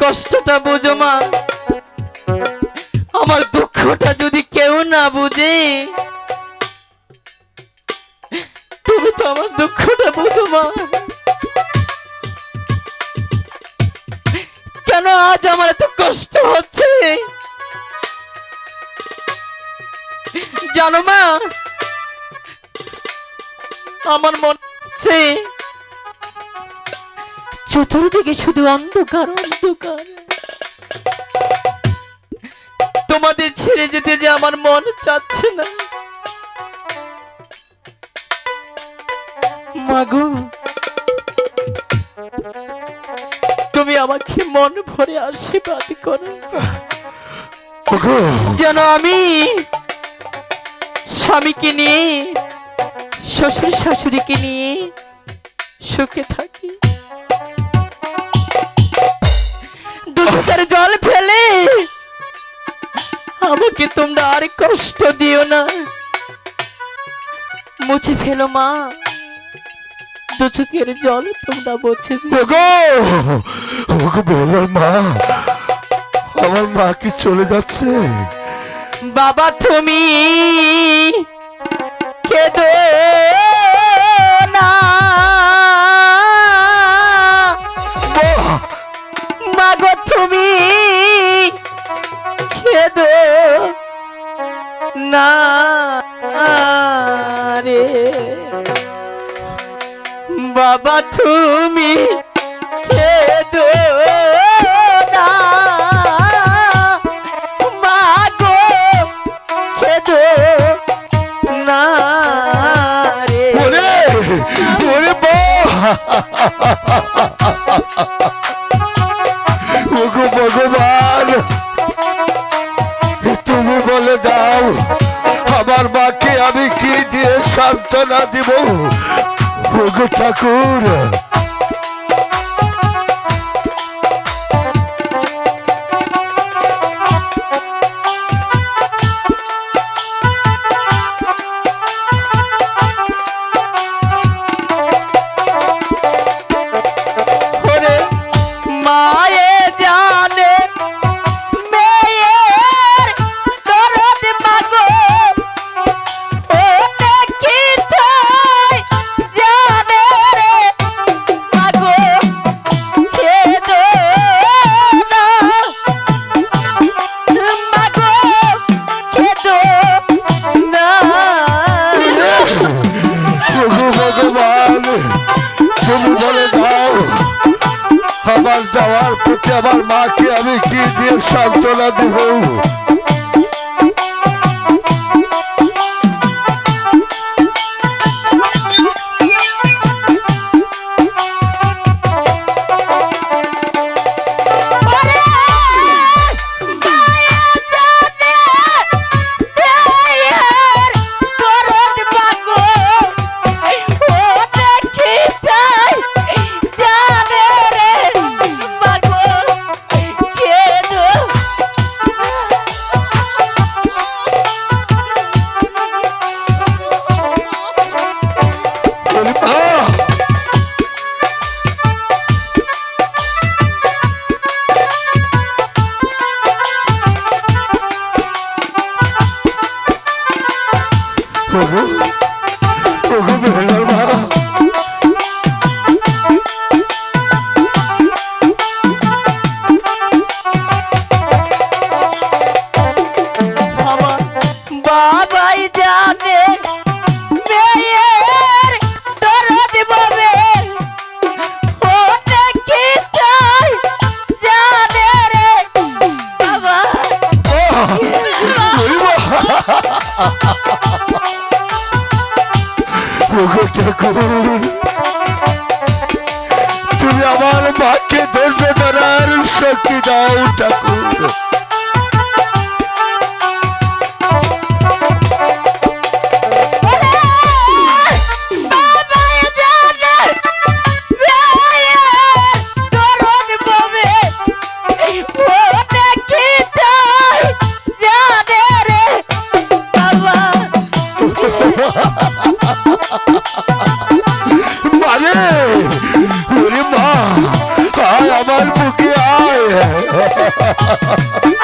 দুঃখটা বুঝো মা। আমার দুঃখটা যদি কেউ না বুঝে, তুমি তো আমার দুঃখটা বুঝো মা। কেন আজ আমার এত কষ্ট হচ্ছে? জানো মা, আমার মনে হচ্ছে চতুর্দিকে শুধু অন্ধকার অন্ধকার। তোমাদের ছেড়ে যেতে যে আমার মন চাচ্ছে না। মাগো তুমি আমাকে মন ভরে আশীর্বাদ করো। যেন আমি স্বামীকে নিয়ে শ্বশুর শাশুড়িকে নিয়ে সুখে থাকি। চোখের জল ফেলে। আমাকে তোমরা আর কষ্ট দিও না। মুছে ফেলো মা। দু চোখের জল তোমরা মুছে। ওগো ওগো মা আমার মা কি চলে যাচ্ছে? বাবা তুমি কেঁদো। না রে। বাবা তুমি কেঁদো না। মাগো কেঁদো ওগো ভগবান তুমি বলে দাও আমার যাওয়ার প্রতি আমার মাকে আমি কি দিয়ে সান্ত্বনা দিব? তুমি আমার মাকে ধৈর্য ধরার শক্তি দাও ঠাকুর। Ha ha ha ha ha!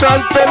শান্তি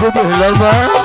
বুঝতে হইল না।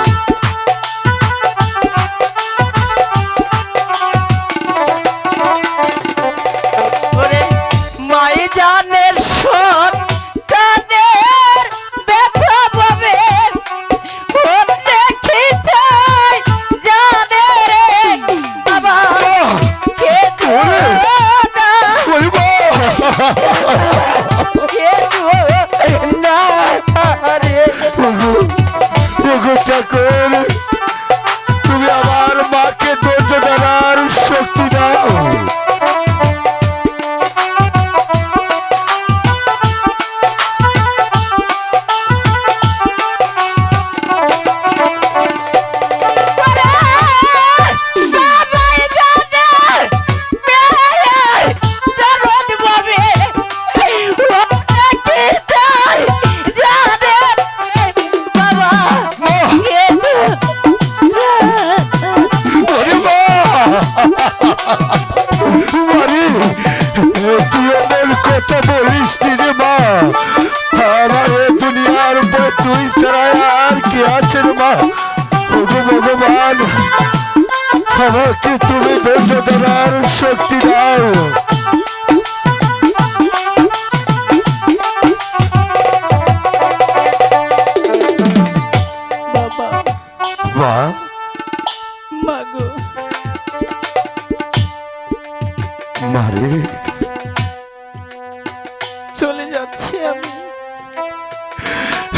আমাকে তুমি ধৈর্য দেওয়ার শক্তি দাও।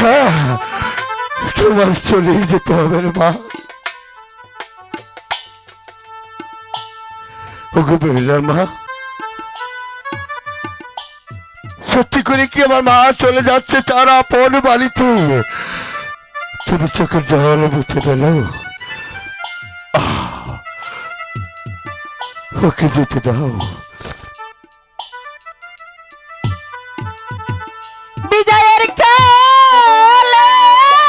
হ্যাঁ, তোমার চলেই যেতে হবে মা। ওগো বেহুলার মা, সত্যি করে কি আমার মা চলে যাচ্ছে তার আপন বাড়িতে? তুমি চোখের জল মুছে পেল ওকে যেতে দাও।